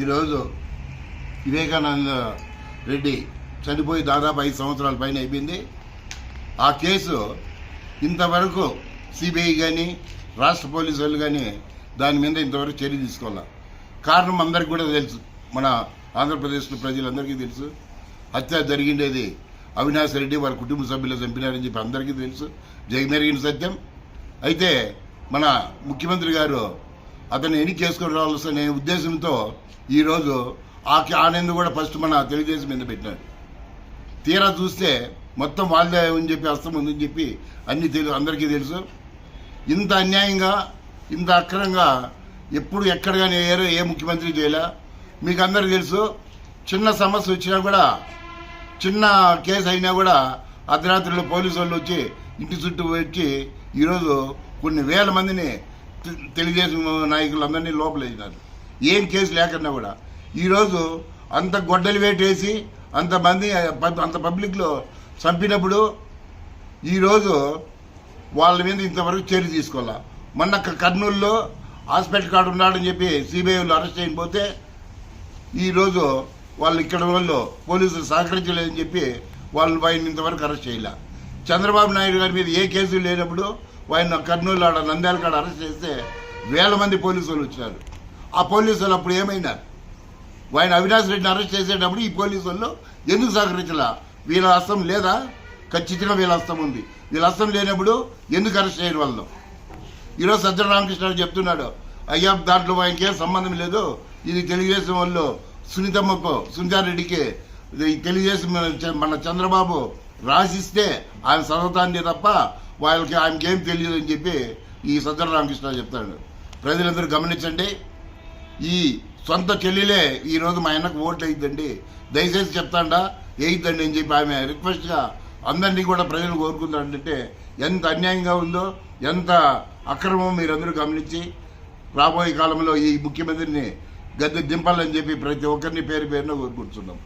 ఈరోజు వివేకానంద రెడ్డి చనిపోయి దాదాపు ఐదు సంవత్సరాల పైన అయిపోయింది. ఆ కేసు ఇంతవరకు సిబిఐ కానీ రాష్ట్ర పోలీసు వాళ్ళు కానీ దాని మీద ఇంతవరకు చర్య తీసుకోవాలి? కారణం అందరికి కూడా తెలుసు. మన ఆంధ్రప్రదేశ్లో ప్రజలందరికీ తెలుసు. హత్య జరిగిండేది అవినాష్ రెడ్డి వారి కుటుంబ సభ్యులు చంపినారని చెప్పి అందరికీ తెలుసు. జగమెరిగిన సత్యం. అయితే మన ముఖ్యమంత్రి గారు అతను ఎన్ని చేసుకుని రావాల్సిన ఉద్దేశంతో ఈరోజు ఆ ఆనంద్ కూడా ఫస్ట్ మన తెలుగుదేశం మీద పెట్టినాడు. తీరా చూస్తే మొత్తం వాళ్ళదే అని చెప్పి అస్తం ఉందని చెప్పి అన్ని తెలుసు అందరికీ తెలుసు. ఇంత అన్యాయంగా ఇంత అక్రమంగా ఎప్పుడు ఎక్కడ కానీ ఏరో ఏ ముఖ్యమంత్రి చేయలే. మీకు అందరికీ తెలుసు చిన్న సమస్య వచ్చినా కూడా చిన్న కేసు అయినా కూడా అర్ధరాత్రిలో పోలీసు వాళ్ళు వచ్చి ఇంటి చుట్టూ వచ్చి ఈరోజు కొన్ని వేల మందిని తె- తెలుగుదేశం నాయకులందరినీ లోపలేసినారు. ఏం కేసు లేకుండా కూడా. ఈరోజు అంత గొడ్డలు వేటేసి అంతమంది పబ్- అంత పబ్లిక్లో చంపినప్పుడు ఈరోజు వాళ్ళ మీద ఇంతవరకు చర్య తీసుకోవాలా? మొన్న కర్నూలులో హాస్పిటల్ కార్డు ఉన్నాడని చెప్పి సిబిఐలు అరెస్ట్ చేయకపోతే ఈరోజు వాళ్ళు ఇక్కడ వాళ్ళు పోలీసులు సహకరించలేదని చెప్పి వాళ్ళు వాయిని ఇంతవరకు అరెస్ట్ చేయలే. చంద్రబాబు నాయుడు గారి మీద ఏ కేసులు లేనప్పుడు ఆయన కర్నూలు ఆడ నంద్యాల కాడ అరెస్ట్ చేస్తే వేల మంది పోలీసులు వచ్చినారు. ఆ పోలీసులు అప్పుడు ఏమైనారు ఆయన అవినాష్ రెడ్డిని అరెస్ట్ చేసేటప్పుడు ఈ పోలీసు వాళ్ళు ఎందుకు సహకరించలా? వీళ్ళ హస్తం లేదా? ఖచ్చితంగా వీళ్ళ హస్తం ఉంది. వీళ్ళ హస్తం లేనప్పుడు ఎందుకు అరెస్ట్ చేయరు వాళ్ళు ఈరోజు సత్యనారామకృష్ణ రామకృష్ణ చెప్తున్నాడు అయ్యా దాంట్లో ఆయనకి ఏం సంబంధం లేదు. ఇది తెలుగుదేశం వాళ్ళు సునీతమ్మకు సునీతారెడ్డికి తెలుగుదేశం మన మన చంద్రబాబు రాసిస్తే ఆయన చదవటాన్ని తప్ప వాళ్ళకి ఆయనకేం తెలియదు అని చెప్పి ఈ సజ్జన రామకృష్ణ చెప్తాడు ప్రజలందరూ గమనించండి ఈ సొంత చెల్లిలే ఈరోజు మా ఆయనకు ఓట్లు వేయద్దండి. దయచేసి చెప్తాండా వేయద్దండి అని చెప్పి ఆమె రిక్వెస్ట్గా అందరినీ కూడా ప్రజలు కోరుకుందంటే ఎంత అన్యాయంగా ఉందో ఎంత అక్రమం మీరందరూ గమనించి రాబోయే కాలంలో ఈ ముఖ్యమంత్రిని గద్దె దింపాలని చెప్పి ప్రతి ఒక్కరిని పేరు పేరున కోరుకుంటున్నాం.